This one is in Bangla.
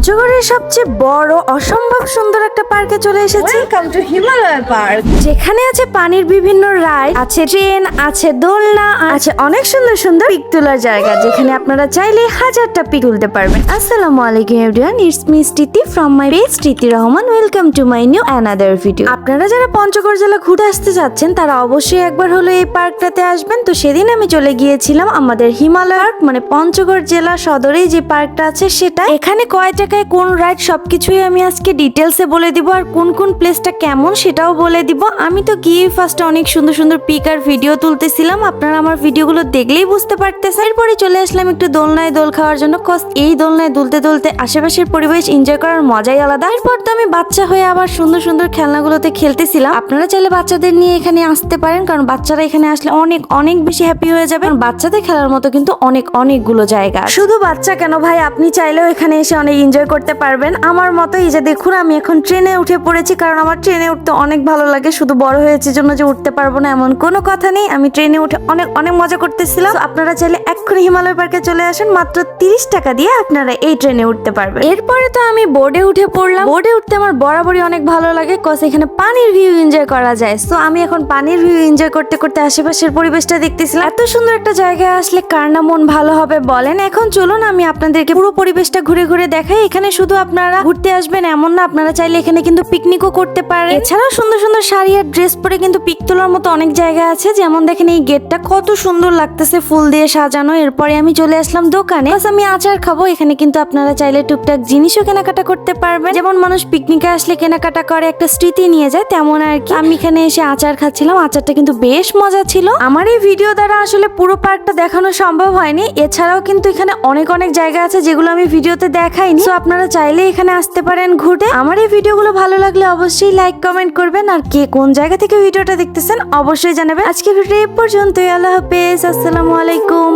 পঞ্চগড়ের সবচেয়ে বড় অসম্ভব সুন্দর একটা পার্কে চলে এসেছি। ওয়েলকাম টু হিমালয় পার্ক যেখানে আছে পানির বিভিন্ন রাইড আছে ট্রেন আছে দোলনা আছে অনেক সুন্দর সুন্দর পিক তোলার জায়গা যেখানে আপনারা চাইলে হাজারটা পিক তুলতে পারবেন। আসসালামু আলাইকুম everyone it's me Smriti from my page Smriti Rahman welcome to my new another video আপনারা যারা পঞ্চগড় জেলা ঘুরে আসতে যাচ্ছেন তারা অবশ্যই একবার হলো এই পার্কটাতে আসবেন। তো সেদিন আমি চলে গিয়েছিলাম আমাদের হিমালয় পার্ক মানে পঞ্চগড় জেলা সদরেই যে পার্কটা আছে সেটা এখানে কয় টাকায় কোন রাইড সবকিছুই আমি আজকে ডিটেলসে বলে দিব আর কোন কোন প্লেসটা কেমন সেটাও বলে দিব। আমি তো গিয়ে ফার্স্টে অনেক সুন্দর সুন্দর পিক আর ভিডিও তুলতেছিলাম। আপনারা আমার ভিডিওগুলো দেখলেই বুঝতে পারতেছেন। এরপরে চলে আসলাম একটু দোলনায় দোল খাওয়ার জন্য। কজ এই দোলনায় দুলতে দুলতে আশেপাশের পরিবেশ এনজয় করার মজাই আলাদা। এরপর তো আমি বাচ্চা হয়ে আবার সুন্দর সুন্দর খেলনাগুলোতে খেলতেছিলাম। আপনারা চাইলে বাচ্চাদের নিয়ে এখানে আসতে পারেন। কারণ বাচ্চারা এখানে আসলে অনেক অনেক বেশি হ্যাপি হয়ে যাবে। বাচ্চাদের খেলার মতো কিন্তু অনেক, অনেকগুলো জায়গা শুধু বাচ্চা কেন ভাই? আপনি চাইলেও এখানে এসে অনেক এনজয় করতে পারবেন। আমার মতো এই যে দেখুন, আমি এখন ট্রেনে উঠে পড়েছি, কারণ আমার ট্রেনে উঠতে অনেক ভালো লাগে। শুধু বড় হয়েছে জন্য যে উঠতে পারব না, এমন কোনো কথা নেই। আমি ট্রেনে উঠে অনেক অনেক মজা করতেছিলাম। আপনারা চাইলে এক্ষুনি হিমালয় পার্কে চলে আসেন। মাত্র তিরিশ টাকা দিয়ে আপনারা এই ট্রেনে উঠতে পারবেন। এরপরে তো আমি বোর্ডে উঠে পড়লাম। বোর্ডে উঠতে আমার বরাবরই অনেক ভালো লাগে কজ এখানে পানির ভিউ এনজয় করা যায়। তো আমি এখন পানির ভিউ এনজয় করতে করতে আশেপাশের পরিবেশটা দেখতেছিলাম। এত সুন্দর একটা জায়গায় আসলে কার না মন ভালো হবে বলেন। এখন চলুন, আমি আপনাদেরকে পুরো পরিবেশটা ঘুরে ঘুরে দেখাই। এখানে শুধু আপনারা ঘুরতে আসবেন এমন না, আপনারা চাইলে এখানে কিন্তু পিকনিকও করতে পারেন। এছাড়াও সুন্দর সুন্দর শাড়ি আর ড্রেস পরে কিন্তু পিক তোলার মতো অনেক জায়গা আছে। যেমন দেখেন এই গেটটা কত সুন্দর লাগতেছে ফুল দিয়ে সাজানো। এরপরে আমি চলে আসলাম দোকানে। আমি আচার খাব, এখানে কিন্তু আপনারা চাইলে টুকটাক জিনিসও কেনাকাটা করতে পারবেন। যেমন মানুষ পিকনিকে আসলে কেনাকাটা করে, একটা স্মৃতি নিয়ে যায়, তেমন আর কি। আমি এখানে এসে আচার খাচ্ছিলাম, আচারটা কিন্তু বেশ মজা ছিল। আমার এই ভিডিও দ্বারা আসলে পুরো পার্কটা দেখানো সম্ভব হয়নি। এছাড়াও কিন্তু এখানে অনেক অনেক জায়গা আছে যেগুলো আমি ভিডিওতে দেখাইনি। তো আপনারা চাইলে এখানে আসতে পারেন ঘুরে আমার এই ভিডিওগুলো ভালো লাগলে অবশ্যই লাইক কমেন্ট করবেন। আর কে কোন জায়গা থেকে ভিডিওটা দেখতেছেন অবশ্যই জানাবেন। আজকে ভিডিও এই পর্যন্তই। আল্লাহ হাফেজ। আসসালামু আলাইকুম।